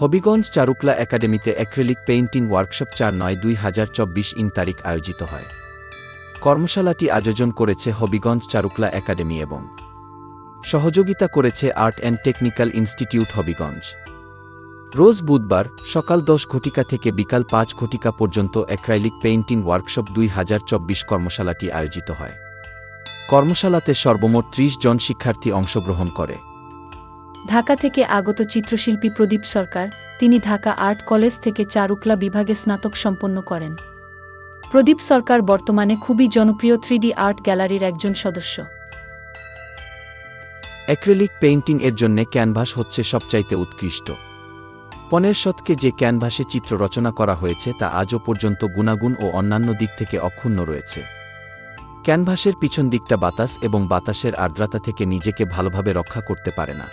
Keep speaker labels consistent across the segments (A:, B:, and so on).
A: হবিগঞ্জ চারুকলা একাডেমিতে acrylic painting workshop চার নয় দুই হাজার চব্বিশ ইন তারিখ আয়োজিত হয়। কর্মশালাটি আয়োজন করেছে হবিগঞ্জ চারুকলা একাডেমি এবং সহযোগিতা করেছে art and technical institute Habiganj. রোজ বুধবার সকাল দশ ঘটিকা থেকে বিকাল পাঁচ ঘটিকা পর্যন্ত অ্যাক্রাইলিক পেইন্টিং ওয়ার্কশপ দুই হাজার চব্বিশ কর্মশালাটি আয়োজিত হয়। কর্মশালাতে সর্বমোট ত্রিশ জন শিক্ষার্থী অংশগ্রহণ করে।
B: ঢাকা থেকে আগত চিত্রশিল্পী প্রদীপ সরকার তিনি ঢাকা আর্ট কলেজ থেকে চারুকলা বিভাগে স্নাতক সম্পন্ন করেন। প্রদীপ সরকার বর্তমানে খুবই জনপ্রিয় থ্রিডি আর্ট গ্যালারির একজন সদস্য।
A: অ্যাক্রেলিক পেইন্টিং এর জন্য ক্যানভাস হচ্ছে সবচাইতে উৎকৃষ্ট। পনেরো শতকে যে ক্যানভাসে চিত্র রচনা করা হয়েছে তা আজও পর্যন্ত গুণাগুণ ও অন্যান্য দিক থেকে অক্ষুণ্ণ রয়েছে। ক্যানভাসের পিছন দিকটা বাতাস এবং বাতাসের আর্দ্রতা থেকে নিজেকে ভালোভাবে রক্ষা করতে পারে না।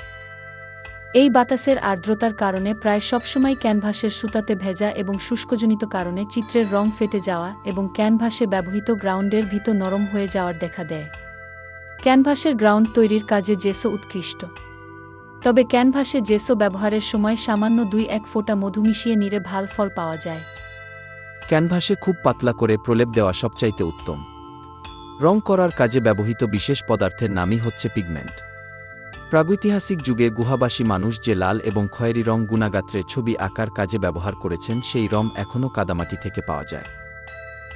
B: এই বাতাসের আর্দ্রতার কারণে প্রায় সবসময় ক্যানভাসের সুতাতে ভেজা এবং শুষ্কজনিত কারণে চিত্রের রং ফেটে যাওয়া এবং ক্যানভাসে ব্যবহৃত গ্রাউন্ডের ভিতর নরম হয়ে যাওয়ার দেখা দেয়। ক্যানভাসের গ্রাউন্ড তৈরির কাজে জেসো উৎকৃষ্ট। তবে ক্যানভাসে জেসো ব্যবহারের সময় সামান্য দুই এক ফোঁটা মধু মিশিয়ে নিরে ভালো ফল পাওয়া যায়।
A: ক্যানভাসে খুব পাতলা করে প্রলেপ দেওয়া সবচাইতে উত্তম। রং করার কাজে ব্যবহৃত বিশেষ পদার্থের নামই হচ্ছে পিগমেন্ট। প্রাগৈতিহাসিক যুগে গুহাবাসী মানুষ যে লাল এবং খয়েরি রং গুণাগাত্রের ছবি আঁকার কাজে ব্যবহার করেছেন, সেই রং এখনও কাদামাটি থেকে পাওয়া যায়।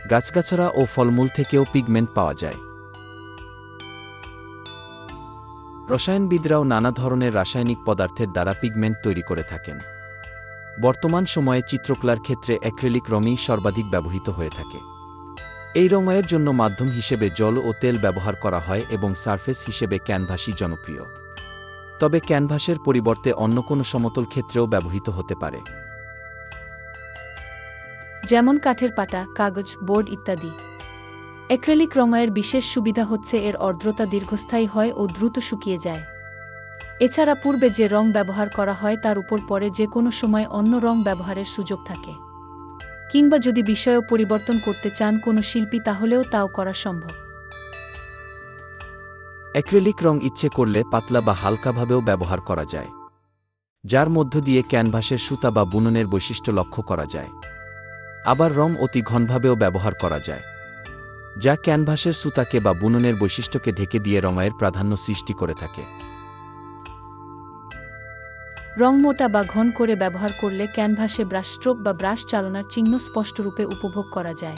A: গাছগাছড়া ও ফলমূল থেকেও পিগমেন্ট পাওয়া যায়। রসায়নবিদরাও নানা ধরনের রাসায়নিক পদার্থের দ্বারা পিগমেন্ট তৈরি করে থাকেন। বর্তমান সময়ে চিত্রকলার ক্ষেত্রে অ্যাক্রেলিক রঙই সর্বাধিক ব্যবহৃত হয়ে থাকে। এই রঙয়ের জন্য মাধ্যম হিসেবে জল ও তেল ব্যবহার করা হয় এবং সারফেস হিসেবে ক্যানভাসই জনপ্রিয়। তবে ক্যানভাসের পরিবর্তে অন্য কোনো সমতল ক্ষেত্রেও ব্যবহৃত হতে পারে।
B: যেমন কাঠের পাটা কাগজ, বোর্ড ইত্যাদি। অ্যাক্রেলিক রঙয়ের বিশেষ সুবিধা হচ্ছে এর অর্দ্রতা দীর্ঘস্থায়ী হয় ও দ্রুত শুকিয়ে যায়। এছাড়া পূর্বে যে রং ব্যবহার করা হয় তার উপর পরে যে কোনো সময় অন্য রং ব্যবহারের সুযোগ থাকে। কিংবা যদি বিষয়ও পরিবর্তন করতে চান কোনো শিল্পী, তাহলেও তাও করা সম্ভব।
A: অ্যাক্রেলিক রং ইচ্ছে করলে পাতলা বা হালকাভাবেও ব্যবহার করা যায়, যার মধ্য দিয়ে ক্যানভাসের সুতা বা বুননের বৈশিষ্ট্য লক্ষ্য করা যায়। আবার রং অতি ঘনভাবেও ব্যবহার করা যায়, যা ক্যানভাসের সুতাকে বা বুননের বৈশিষ্ট্যকে ঢেকে দিয়ে রঙয়ের প্রাধান্য সৃষ্টি করে থাকে।
B: রং মোটা বা ঘন করে ব্যবহার করলে ক্যানভাসে ব্রাশ স্ট্রোক বা ব্রাশ চালনার চিহ্ন স্পষ্টরূপে উপভোগ করা যায়।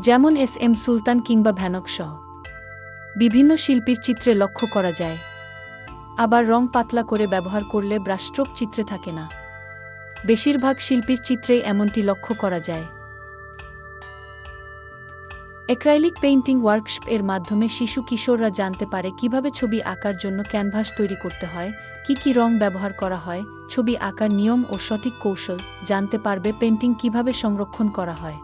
B: যেমন এস এম সুলতান কিংবা ভ্যানক সহ। বিভিন্ন শিল্পীর চিত্রে লক্ষ্য করা যায়। আবার রং পাতলা করে ব্যবহার করলে ব্রাশস্ট্রোক চিত্রে থাকে না। বেশিরভাগ শিল্পীর চিত্রেই এমনটি লক্ষ্য করা যায়। অ্যাক্রাইলিক পেইন্টিং ওয়ার্কশপ এর মাধ্যমে শিশু কিশোররা জানতে পারে কীভাবে ছবি আঁকার জন্য ক্যানভাস তৈরি করতে হয়, কি কি রং ব্যবহার করা হয়, ছবি আঁকার নিয়ম ও সঠিক কৌশল, জানতে পারবে পেন্টিং কীভাবে সংরক্ষণ করা হয়।